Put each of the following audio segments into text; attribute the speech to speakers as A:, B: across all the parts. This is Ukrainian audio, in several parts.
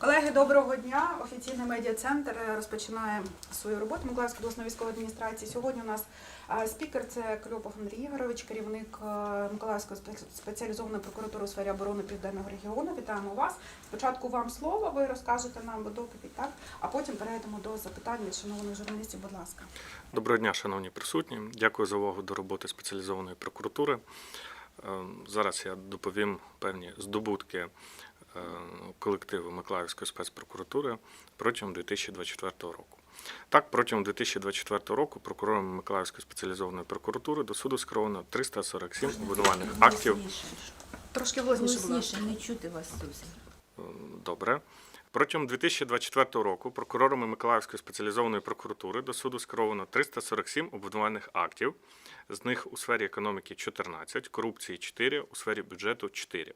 A: Колеги, доброго дня. Офіційний медіа-центр е, розпочинає свою роботу Миколаївської обласної військової адміністрації. Сьогодні у нас е, спікер це Кльопов Андрій Ігорович, керівник е, Миколаївської спеціалізованої прокуратури у сфері оборони Південного регіону. Вітаємо вас. Спочатку вам слово, ви розкажете нам доповідь, так? А потім перейдемо до запитань від шановних журналістів. Будь ласка.
B: Доброго дня, шановні присутні. Дякую за увагу до роботи спеціалізованої прокуратури. Е, Зараз я доповім певні здобутки колективу Миколаївської спецпрокуратури протягом 2024 року. Так, протягом 2024 року прокурором Миколаївської спеціалізованої прокуратури до суду скеровано 347 обвинувальних актів.
A: Трошки голосніше.
C: Не чути вас зовсім.
B: Добре. Протягом 2024 року прокурорами Миколаївської спеціалізованої прокуратури до суду скеровано 347 обвинувальних актів. З них у сфері економіки 14, корупції 4, у сфері бюджету 4.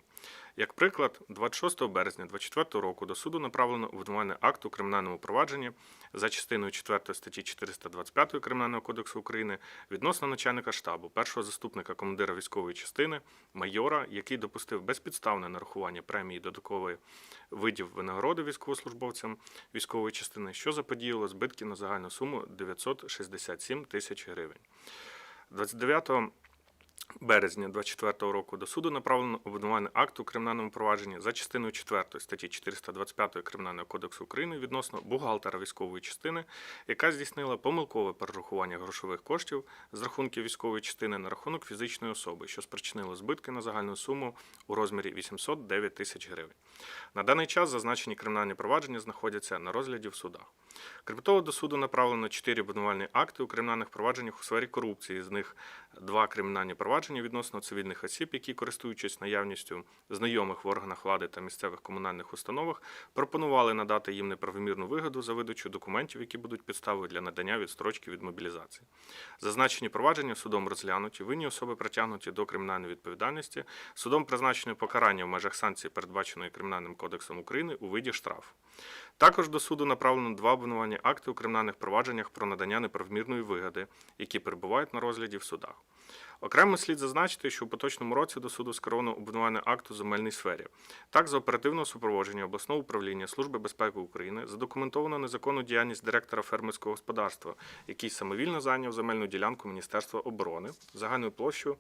B: Як приклад, 26 березня 2024 року до суду направлено обвинувальний акт у кримінальному провадженні за частиною 4 статті 425 Кримінального кодексу України відносно начальника штабу, першого заступника командира військової частини, майора, який допустив безпідставне нарахування премії додаткової видів винагороди військовослужбовцям військової частини, що заподіяло збитки на загальну суму 967 тисяч гривень. 29 березня 2024 року до суду направлено обвинувальний акт у кримінальному провадженні за частиною 4 статті 425 Кримінального кодексу України відносно бухгалтера військової частини, яка здійснила помилкове перерахування грошових коштів з рахунків військової частини на рахунок фізичної особи, що спричинило збитки на загальну суму у розмірі 809 тисяч гривень. На даний час зазначені кримінальні провадження знаходяться на розгляді в судах. Крім того, до суду направлено 4 обвинувальні акти у кримінальних провадженнях у сфері корупції. З них два кримінальні провадження відносно цивільних осіб, які, користуючись наявністю знайомих в органах влади та місцевих комунальних установах, пропонували надати їм неправомірну вигоду за видачу документів, які будуть підставою для надання відстрочки від мобілізації. Зазначені провадження судом розглянуті, винні особи притягнуті до кримінальної відповідальності, судом призначено покарання в межах санкцій, передбаченої Кримінальним кодексом України у виді штрафу. Також до суду направлено два обвинувальні акти у кримінальних провадженнях про надання неправомірної вигоди, які перебувають на розгляді в судах. Окремо слід зазначити, що у поточному році до суду скеровано обвинувальний акт у земельній сфері. Так, за оперативного супроводження обласного управління Служби безпеки України задокументовано незаконну діяльність директора фермерського господарства, який самовільно зайняв земельну ділянку Міністерства оборони загальною площею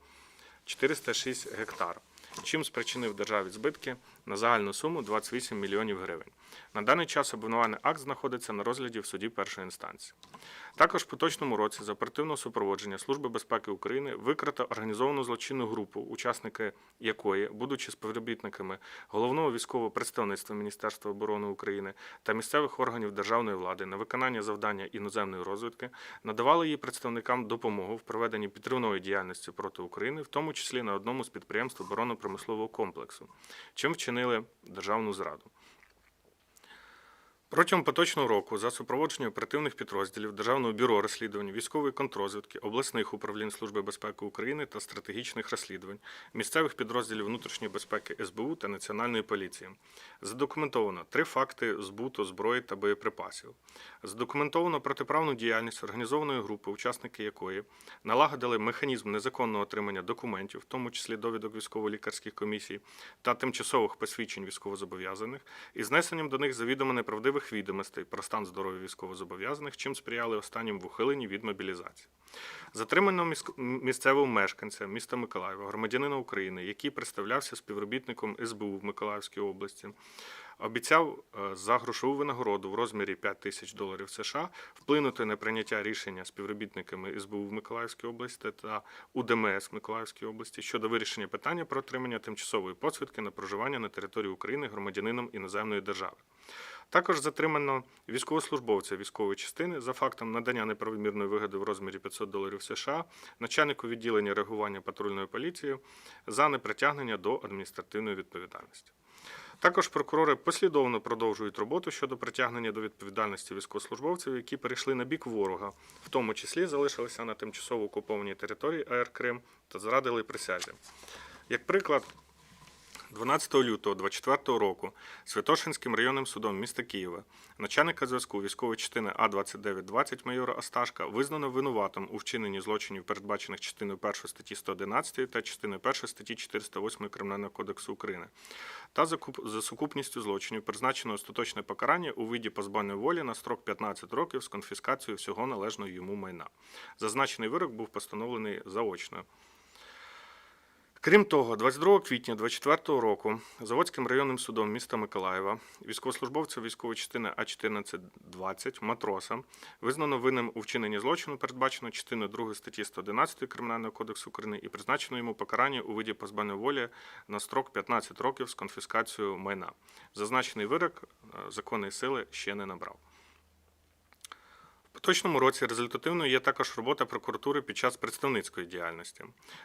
B: 406 гектар, чим спричинив державі збитки на загальну суму 28 мільйонів гривень. На даний час обвинувальний акт знаходиться на розгляді в суді першої інстанції. Також в поточному році за оперативного супроводження Служби безпеки України викрито організовану злочинну групу, учасники якої, будучи співробітниками головного військового представництва Міністерства оборони України та місцевих органів державної влади на виконання завдання іноземної розвідки, надавали її представникам допомогу в проведенні підривної діяльності проти України, в тому числі на одному з підприємств оборонно-промислового комплексу, чим вчинили державну зраду. Протягом поточного року за супроводження оперативних підрозділів Державного бюро розслідувань, військової контрозвідки, обласних управлінь Служби безпеки України та стратегічних розслідувань, місцевих підрозділів внутрішньої безпеки СБУ та Національної поліції задокументовано три факти збуту зброї та боєприпасів. Задокументовано протиправну діяльність організованої групи, учасники якої налагодили механізм незаконного отримання документів, в тому числі довідок військово-лікарських комісій та тимчасових посвідчень військовозобов'язаних, із знесенням до них завідомо неправдивих відомостей про стан здоров'я військовозобов'язаних, чим сприяли останнім в ухиленні від мобілізації. Затримано місцевого мешканця міста Миколаєва, громадянина України, який представлявся співробітником СБУ в Миколаївській області, обіцяв е, за грошову винагороду в розмірі 5 тисяч доларів США вплинути на прийняття рішення співробітниками СБУ в Миколаївській області та УДМС Миколаївській області щодо вирішення питання про отримання тимчасової посвідки на проживання на території України громадянином іноземної держави. Також затримано військовослужбовця військової частини за фактом надання неправомірної вигоди в розмірі 500 доларів США, начальнику відділення реагування патрульної поліції за непритягнення до адміністративної відповідальності. Також прокурори послідовно продовжують роботу щодо притягнення до відповідальності військовослужбовців, які перейшли на бік ворога, в тому числі залишилися на тимчасово окупованій території АР Крим та зрадили присязі. Як приклад, 12 лютого 24 року Святошинським районним судом міста Києва начальника зв'язку військової частини А2920 майора Асташка визнано винуватим у вчиненні злочинів, передбачених частиною 1 статті 111 та частиною 1 статті 408 Кримінального кодексу України, та за сукупністю злочинів призначено остаточне покарання у виді позбавлення волі на строк 15 років з конфіскацією всього належного йому майна. Зазначений вирок був постановлений заочно. Крім того, 22 квітня 2024 року Заводським районним судом міста Миколаєва військовослужбовця військової частини А1420 матроса визнано винним у вчиненні злочину, передбачено частиною 2 статті 111 Кримінального кодексу України і призначено йому покарання у виді позбавлення волі на строк 15 років з конфіскацією майна. Зазначений вирок е, законної сили ще не набрав. Поточному році результативною є також робота прокуратури під час представницької діяльності.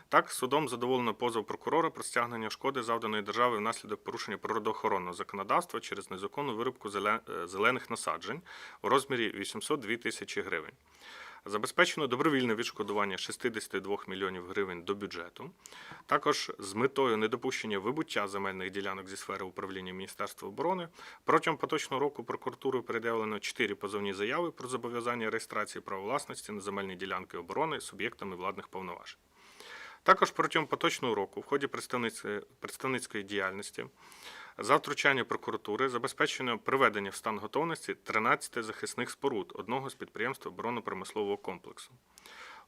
B: Так, судом задоволено позов прокурора про стягнення шкоди, завданої держави внаслідок порушення природоохоронного законодавства через незаконну вирубку е, зелених насаджень у розмірі 802 тисячі гривень. Забезпечено добровільне відшкодування 62 мільйонів гривень до бюджету. Також з метою недопущення вибуття земельних ділянок зі сфери управління Міністерства оборони протягом поточного року прокуратурою передавлено 4 позовні заяви про зобов'язання реєстрації права власності на земельні ділянки оборони суб'єктами владних повноважень. Також протягом поточного року в ході представницької діяльності за втручання прокуратури забезпечено приведення в стан готовності 13 захисних споруд одного з підприємств оборонно-промислового комплексу.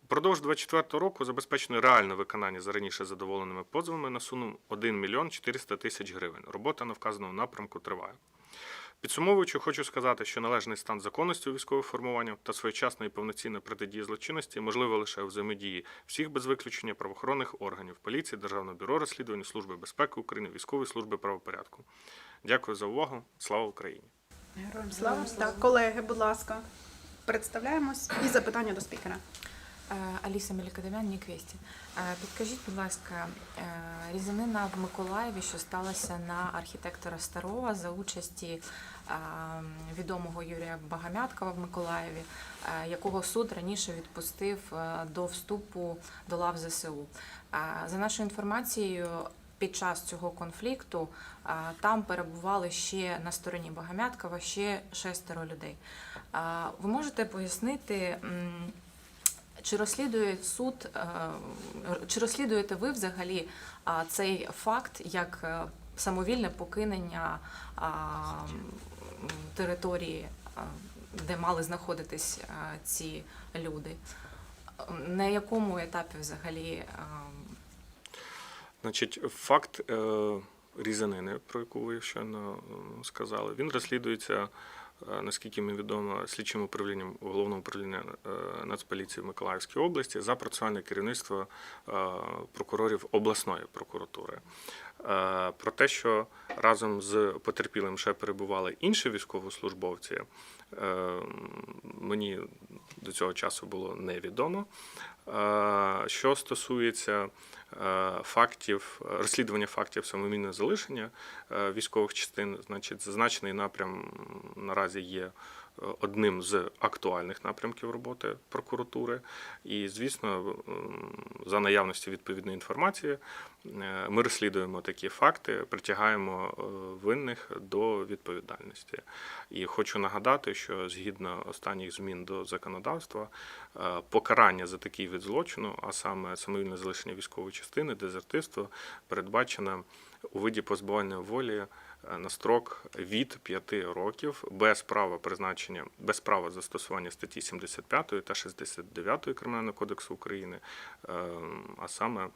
B: Упродовж 2024 року забезпечено реальне виконання за раніше задоволеними позовами на суму 1 мільйон 400 тисяч гривень. Робота на вказаному напрямку триває. Підсумовуючи, хочу сказати, що належний стан законності у військових формуваннях та своєчасна і повноцінна протидія злочинності можливо лише взаємодії всіх без виключення правоохоронних органів поліції, Державного бюро розслідувань, Служби безпеки України, військової служби правопорядку. Дякую за увагу. Слава Україні!
A: Героям слава. Так, колеги, будь ласка, представляємось і запитання до спікера.
C: Е, Аліса Мелікадемян, Ніквесті. Е, Підкажіть, будь ласка, е, різанина в Миколаєві, що сталася на архітектора Старова за участі відомого Юрія Багамяткова в Миколаєві, якого суд раніше відпустив до вступу до лав ЗСУ. За нашою інформацією, під час цього конфлікту там перебували ще на стороні Багамяткова ще шестеро людей. Ви можете пояснити? Чи розслідує суд, е, чи розслідуєте ви взагалі цей факт як е, самовільне покинення території, де мали знаходитись ці люди? На якому етапі взагалі
B: Значить, факт е, різанини, про яку ви щойно е, сказали, він розслідується, е, наскільки мені відомо, слідчим управлінням головного управління е, Нацполіції в Миколаївській області за процесуальне керівництво е, прокурорів обласної прокуратури. Е, Про те, що разом з потерпілим ще перебували інші військовослужбовці, е, мені до цього часу було невідомо. Е, Що стосується фактів, розслідування фактів самовільного залишення військових частин, значить, зазначений напрям наразі є одним з актуальних напрямків роботи прокуратури. І, звісно, за наявності відповідної інформації е, ми розслідуємо такі факти, притягаємо е, винних до відповідальності. І хочу нагадати, що згідно останніх змін до законодавства, е, покарання за такий вид злочину, а саме самовільне залишення військової частини, дезертирство, передбачено у виді позбавлення волі на строк від 5 років без права призначення, без права застосування статті 75 та 69 Кримінального кодексу України, е, а саме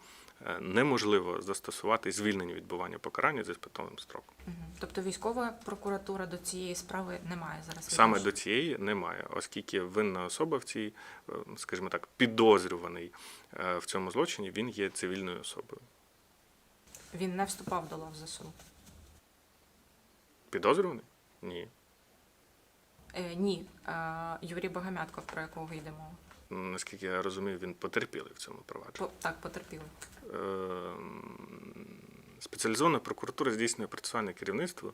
B: е, неможливо застосувати звільнення відбування покарання за спитовим строком.
C: тобто військова прокуратура до цієї справи не має зараз?
B: Саме до цієї немає, оскільки винна особа в цій, е, скажімо так, підозрюваний е, в цьому злочині, він є цивільною особою.
C: Він не вступав до лав ЗСУ?
B: Підозрюваний? Ні.
C: Е, ні, е, Юрій Багамятков, про якого йде мова.
B: Наскільки я розумію, він потерпілий в цьому провадженні.
C: По- Так, потерпіли.
B: Ем, Спеціалізована прокуратура здійснює процесуальне керівництво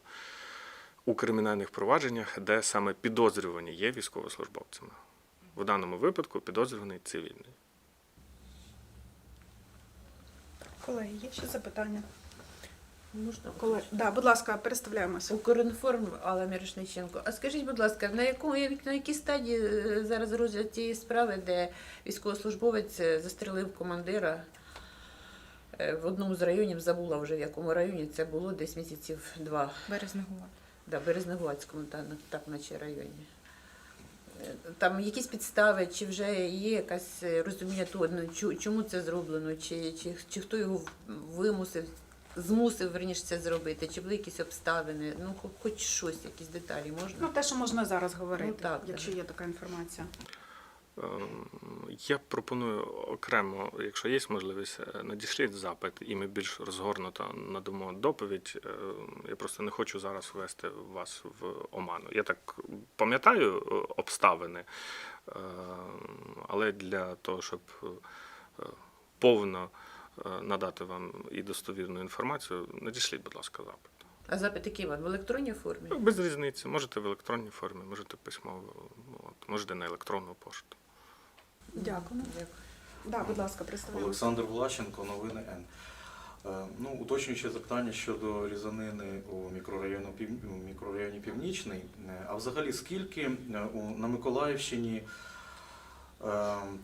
B: у кримінальних провадженнях, де саме підозрювані є військовослужбовцями. В даному випадку підозрюваний цивільний.
A: Колеги, є ще запитання?
D: Можна?
A: Коли... Да, будь ласка, переставляємося.
D: Укрінформ Алла Мірошниченко. А скажіть, будь ласка, на якому на якій стадії е, зараз розгляд тієї справи, де військовослужбовець е, застрелив командира е, в одному з районів, забула вже в якому районі це було десь місяців два.
C: Березнегова.
D: Да, Березнегувацькому, та, так наче районі. Там якісь підстави, чи вже є якесь е, розуміння того, ну, чому це зроблено, чи, чи, чи хто його вимусив, змусив верніше це зробити, чи були якісь обставини, ну хоч щось, якісь деталі можна?
A: Ну, те, що можна зараз говорити,
D: Ну, так,
A: якщо
D: так.
A: є така інформація.
B: Ем, Я пропоную окремо, якщо є можливість, е, надішліть запит, і ми більш розгорнуто надамо доповідь. Е, Я просто не хочу зараз ввести вас в оману. Я так пам'ятаю е, обставини, е, але для того, щоб е, повно надати вам і достовірну інформацію, надішліть, будь ласка, запит.
D: А запит який вам? В електронній формі?
B: Ну, Без різниці. Можете в електронній формі, можете письмово, от, можете на електронну пошту.
A: Дякую. Да, будь ласка, представляємося.
E: Олександр Влащенко, новини Н. Е, Ну, уточнююче запитання щодо різанини у мікрорайоні, Пів- у мікрорайоні Північний. Е, А взагалі скільки е, на Миколаївщині е,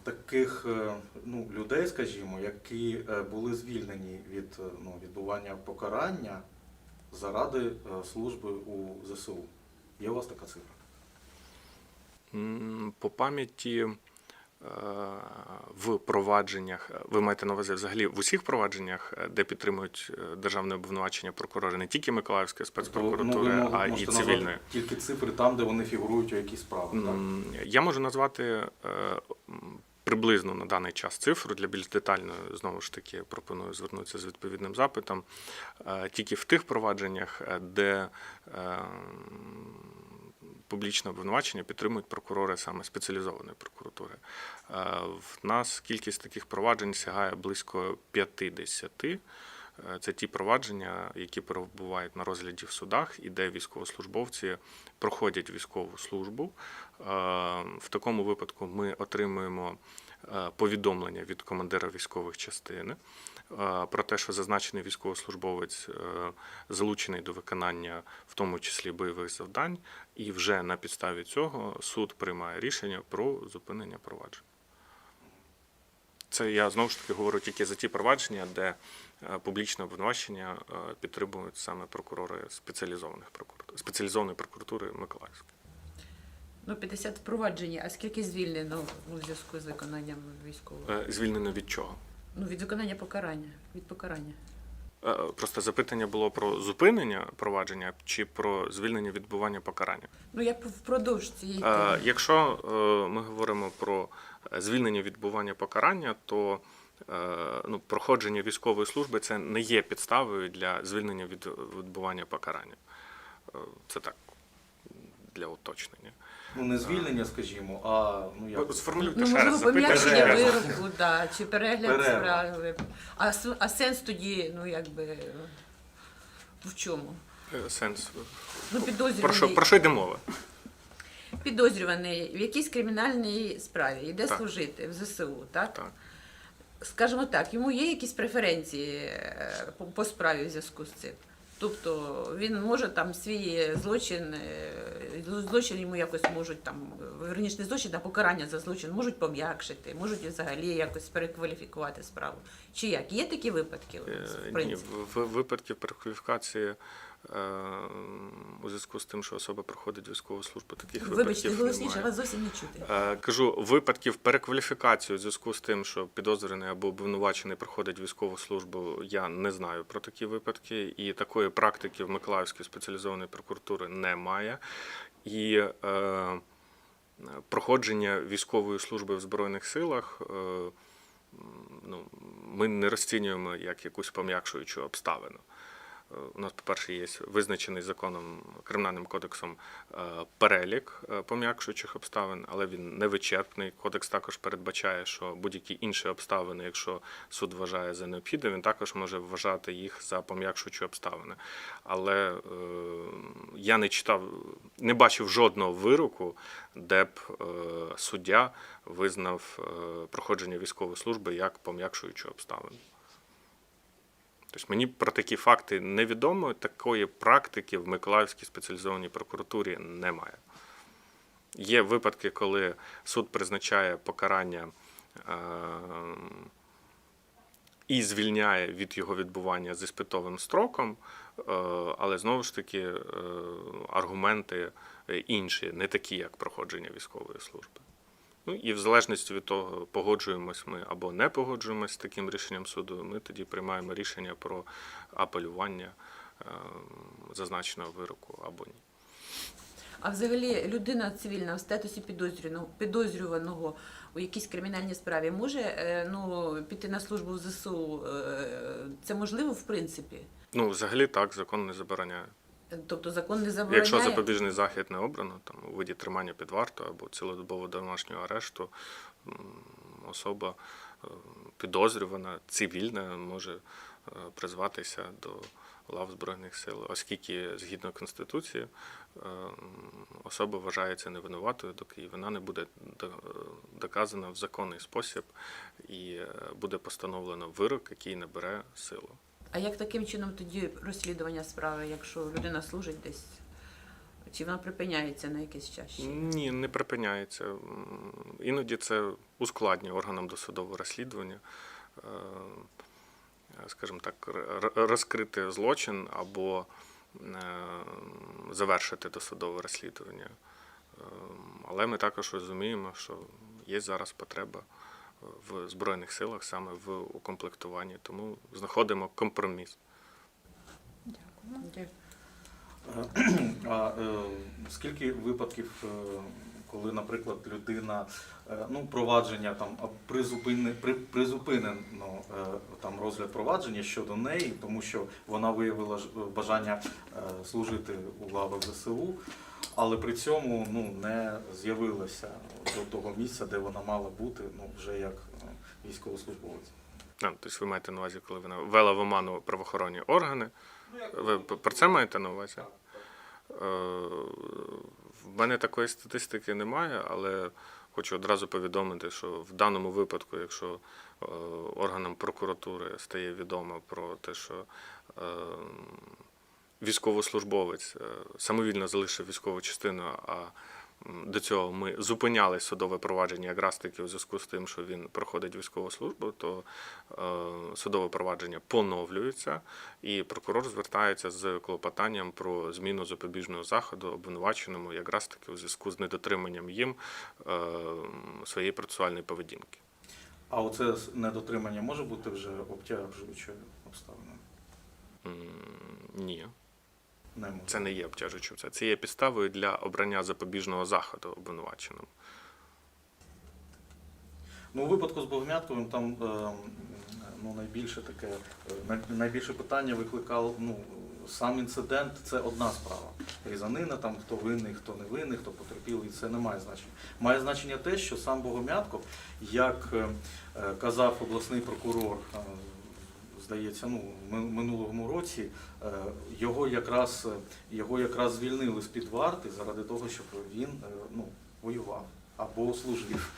E: таких е, ну, людей, скажімо, які е, були звільнені від е, ну, відбування покарання заради служби у ЗСУ? Є у вас така цифра?
B: По пам'яті в провадженнях, ви маєте на увазі взагалі в усіх провадженнях, е, де підтримують е, державне обвинувачення прокурори, не тільки Миколаївської спецпрокуратури,
E: ну,
B: а і цивільної.
E: тільки цифри там, де вони фігурують у якійсь справі. Так?
B: Я можу назвати е, приблизно на даний час цифру для більш детальної, знову ж таки, пропоную звернутися з відповідним запитом. Тільки в тих провадженнях, де публічне обвинувачення підтримують прокурори саме спеціалізованої прокуратури. Е, В нас кількість таких проваджень сягає близько 50. Е, Це ті провадження, які перебувають на розгляді в судах, і де військовослужбовці проходять військову службу. Е, В такому випадку ми отримуємо повідомлення від командира військових частин е, про те, що зазначений військовослужбовець е, залучений до виконання, в тому числі бойових завдань, і вже на підставі цього суд приймає рішення про зупинення провадження. Це я знову ж таки говорю тільки за ті провадження, де е, публічне обвинувачення е, підтримують саме прокурори спеціалізованих прокуратур, спеціалізованої прокуратури Миколаївської.
D: Ну, 50 впровадження, а скільки звільнено у зв'язку з виконанням військового?
B: Е, Звільнено від чого?
D: Ну, від виконання покарання. Від покарання.
B: Е, Просто запитання було про зупинення провадження чи про звільнення відбування покарання.
D: Ну, я впродовж цієї
B: Е,
D: теми.
B: Якщо е, ми говоримо про е, звільнення відбування покарання, то е, ну, проходження військової служби це не є підставою для звільнення від відбування покарання. Е, Це так для уточнення.
E: Ну, не звільнення, скажімо, а ну, як...
B: Сформулюйте
D: Ну,
B: ще раз
D: можливо,
B: запитання.
D: пом'якшення
E: Перерва.
D: вироку, да, чи перегляд справи. А, с- а сенс тоді, ну якби в чому?
B: Е, Сенс.
D: Ну,
B: Про що,
D: підозрюваний,
B: про що йде мова?
D: підозрюваний в якійсь кримінальній справі йде
B: Так.
D: служити в ЗСУ, так?
B: Так.
D: Скажімо так, йому є якісь преференції е, по, по справі в зв'язку з цим. Тобто він може там свій злочин, е, злочин йому якось можуть там, верніше не злочин, а покарання за злочин можуть пом'якшити, можуть взагалі якось перекваліфікувати справу. Чи як? Є такі випадки?
B: Е,
D: в
B: Ні,
D: принципі?
B: в випадків перекваліфікації е, у зв'язку з тим, що особа проходить військову службу, таких
D: Вибачте,
B: випадків
D: голосніше,
B: немає.
D: вас зовсім не чути.
B: Е, Кажу, випадків перекваліфікації у зв'язку з тим, що підозрюваний або обвинувачений проходить військову службу, я не знаю про такі випадки, і такої практики в Миколаївській спеціалізованої прокуратури немає. І е, проходження військової служби в Збройних силах. Е, ну, ми не розцінюємо як якусь пом'якшуючу обставину. У нас, по-перше, є визначений законом кримінальним кодексом е, перелік е, пом'якшуючих обставин, але він не вичерпний. Кодекс також передбачає, що будь-які інші обставини, якщо суд вважає за необхідне, він також може вважати їх за пом'якшуючі обставини. Але е, я не читав, не бачив жодного вироку, де б е, суддя визнав е, проходження військової служби як пом'якшуючу обставину. Тобто мені про такі факти невідомо. Такої практики в Миколаївській спеціалізованій прокуратурі немає. Є випадки, коли суд призначає покарання е, і звільняє від його відбування з іспитовим строком, е, але знову ж таки е, аргументи інші, не такі, як проходження військової служби. Ну і в залежності від того, погоджуємось ми або не погоджуємось з таким рішенням суду, ми тоді приймаємо рішення про апелювання е, зазначеного вироку або ні.
D: А взагалі людина цивільна в статусі підозрюваного, підозрюваного у якійсь кримінальній справі може е, ну, піти на службу в ЗСУ? Е, Це можливо в принципі?
B: Ну, взагалі так, закон не забороняє.
D: Тобто закон не забороняє?
B: Якщо запобіжний захід не обрано, там у виді тримання під вартою або цілодобового домашнього арешту, особа е, підозрювана, цивільна може е, призватися до лав Збройних сил, оскільки згідно Конституції е, особа вважається невинуватою, доки вона не буде до- доказана в законний спосіб і буде постановлено вирок, який набере силу.
D: А як таким чином тоді розслідування справи, якщо людина служить десь? Чи вона припиняється на якийсь час?
B: Ні, не припиняється. Іноді це ускладнює органам досудового розслідування, е, скажімо так, розкрити злочин або е, завершити досудове розслідування. Е, Але ми також розуміємо, що є зараз потреба в Збройних силах саме в укомплектуванні, тому знаходимо компроміс.
A: Дякую.
E: А е, скільки випадків, е, коли, наприклад, людина е, ну, провадження там призупинено е, там розгляд провадження щодо неї, тому що вона виявила ж- бажання е, служити у лавах ЗСУ, але при цьому ну, не з'явилася до того місця, де вона мала бути, ну вже як е, військовослужбовець.
B: А, тобто ви маєте на увазі, коли вона ввела в оману правоохоронні органи. Ви про це маєте на увазі? Е, В мене такої статистики немає, але хочу одразу повідомити, що в даному випадку, якщо е, органам прокуратури стає відомо про те, що військовослужбовець е, самовільно залишив військову частину, а до цього ми зупиняли судове провадження якраз таки у зв'язку з тим, що він проходить військову службу, то е, судове провадження поновлюється, і прокурор звертається з клопотанням про зміну запобіжного заходу обвинуваченому якраз таки у зв'язку з недотриманням їм е, своєї процесуальної поведінки.
E: А оце недотримання може бути вже обтяжуючою обставиною?
B: Ні.
E: Не може.
B: Це не є обтяжуючим. Це, є підставою для обрання запобіжного заходу обвинуваченому.
E: Ну, у випадку з Богомятковим там е, ну, найбільше таке, е, найбільше питання викликав ну, сам інцидент це одна справа. Різанина, там хто винний, хто не винний, хто потерпілий, це не має значення. Має значення те, що сам Богомятков, як е, казав обласний прокурор, е, здається, ну, минулому році, е, його якраз, його якраз звільнили з-під варти заради того, щоб він е, ну, воював або служив.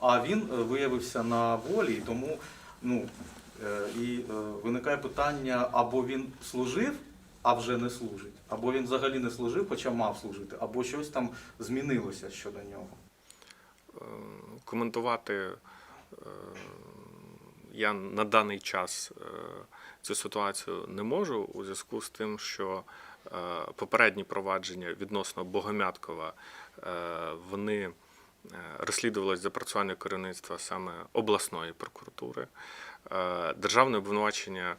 E: А він е, виявився на волі, тому ну, і виникає питання, або він служив, а вже не служить, або він взагалі не служив, хоча мав служити, або щось там змінилося щодо нього.
B: Коментувати я на даний час е, цю ситуацію не можу у зв'язку з тим, що е, попередні провадження відносно Богомяткова е, вони розслідувалися за процесуальне керівництва саме обласної прокуратури. Державне обвинувачення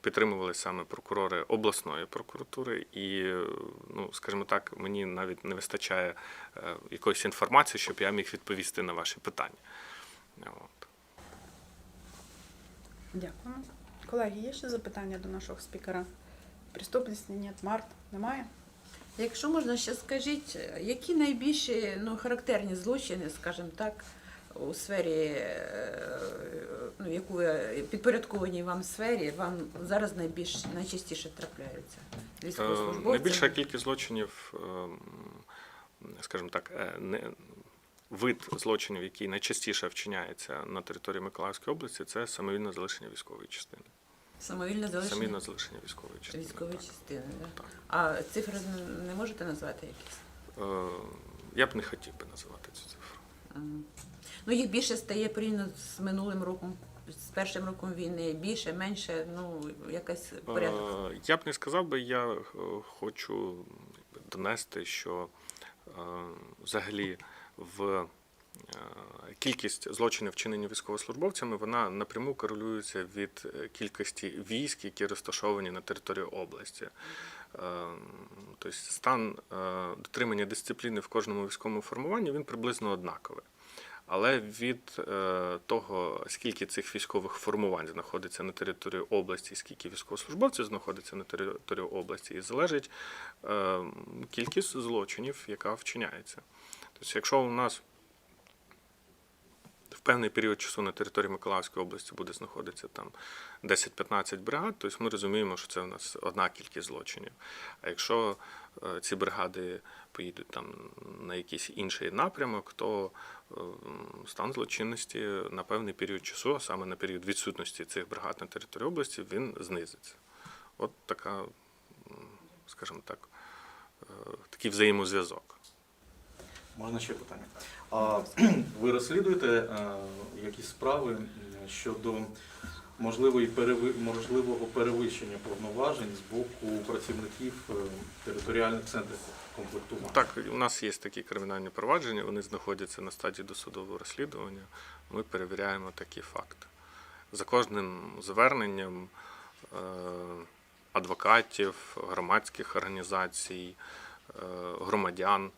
B: підтримували саме прокурори обласної прокуратури, і, ну, скажімо так, мені навіть не вистачає якоїсь інформації, щоб я міг відповісти на ваші питання.
A: Дякую. Колеги, є ще запитання до нашого спікера? Преступності ні, март немає?
D: Якщо можна ще скажіть, які найбільші ну, характерні злочини, скажімо так, у сфері, е, ну, яку ви підпорядкованій вам сфері, вам зараз найбільш найчастіше трапляються?
B: Е,
D: Військовослужбовці?
B: Найбільша кількість злочинів, ем, скажімо так, е, не, вид злочинів, який найчастіше вчиняється на території Миколаївської області, це самовільне залишення військової частини.
D: Самовільне залишення
B: самі залишення військової частини.
D: військової
B: так.
D: частини. Да?
B: Так.
D: А цифри не- можете назвати якісь?
B: Е, Я б не хотів би називати цю цифру.
D: Ага. Ну, їх більше стає порівняно з минулим роком, з першим роком війни. Більше, менше, ну, якась порядок.
B: Е, Я б не сказав би, я е, хочу донести, що е, взагалі в е, кількість злочинів, вчинені військовослужбовцями, вона напряму корелюється від е, кількості військ, які розташовані на території області. Е, Тобто стан дотримання дисципліни в кожному військовому формуванні він приблизно однаковий. Але від того, скільки цих військових формувань знаходиться на території області, скільки військовослужбовців знаходиться на території області, і залежить кількість злочинів, яка вчиняється. Тобто, якщо у нас в певний період часу на території Миколаївської області буде знаходитися там 10-15 бригад, тобто ми розуміємо, що це у нас одна кількість злочинів. А якщо е, ці бригади поїдуть там на якийсь інший напрямок, то е, стан злочинності на певний період часу, а саме на період відсутності цих бригад на території області, він знизиться. От така, скажімо так, е, такий взаємозв'язок.
E: Можна ще питання. А ви розслідуєте е, якісь справи щодо можливої можливого перевищення повноважень з боку працівників е, територіальних центрів комплектування?
B: Так, у нас є такі кримінальні провадження, вони знаходяться на стадії досудового розслідування. Ми перевіряємо такі факти. За кожним зверненням е, адвокатів, громадських організацій, громадян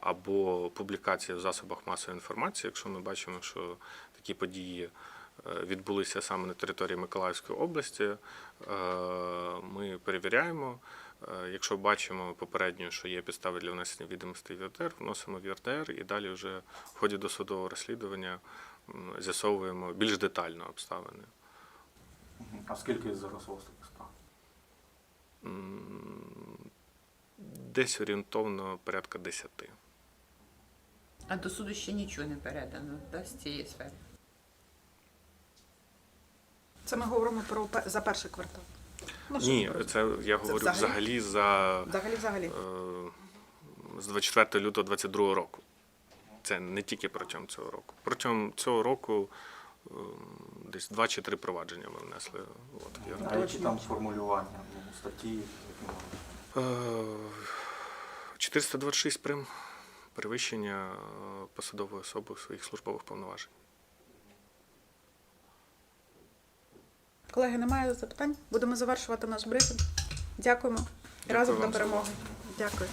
B: або публікації в засобах масової інформації, якщо ми бачимо, що такі події е, відбулися саме на території Миколаївської області, е, ми перевіряємо. Е, Якщо бачимо попередньо, що є підстави для внесення відомостей в ЄРДР, вносимо в ЄРДР і далі вже в ході досудового розслідування з'ясовуємо більш детально обставини.
E: А скільки зараз у вас таких справ?
B: Десь орієнтовно порядка 10.
D: А до суду ще нічого не передано да, з цієї сфери.
A: Це ми говоримо про пе- за перший квартал. Ну, що
B: Ні,
A: про-
B: це я говорю
A: взагалі?
B: взагалі за
A: взагалі взагалі.
B: е, з 24 лютого 22 року. Це не тільки протягом цього року. Протягом цього року е, десь два чи три провадження ми внесли. От, ЄРДР.
E: А які там формулювання ну, статті? які?
B: Е, 426 прим. Перевищення е, посадової особи своїх службових повноважень.
A: Колеги, немає запитань? Будемо завершувати наш брифінг. Дякуємо. Дякую Разом до перемоги. Дякую.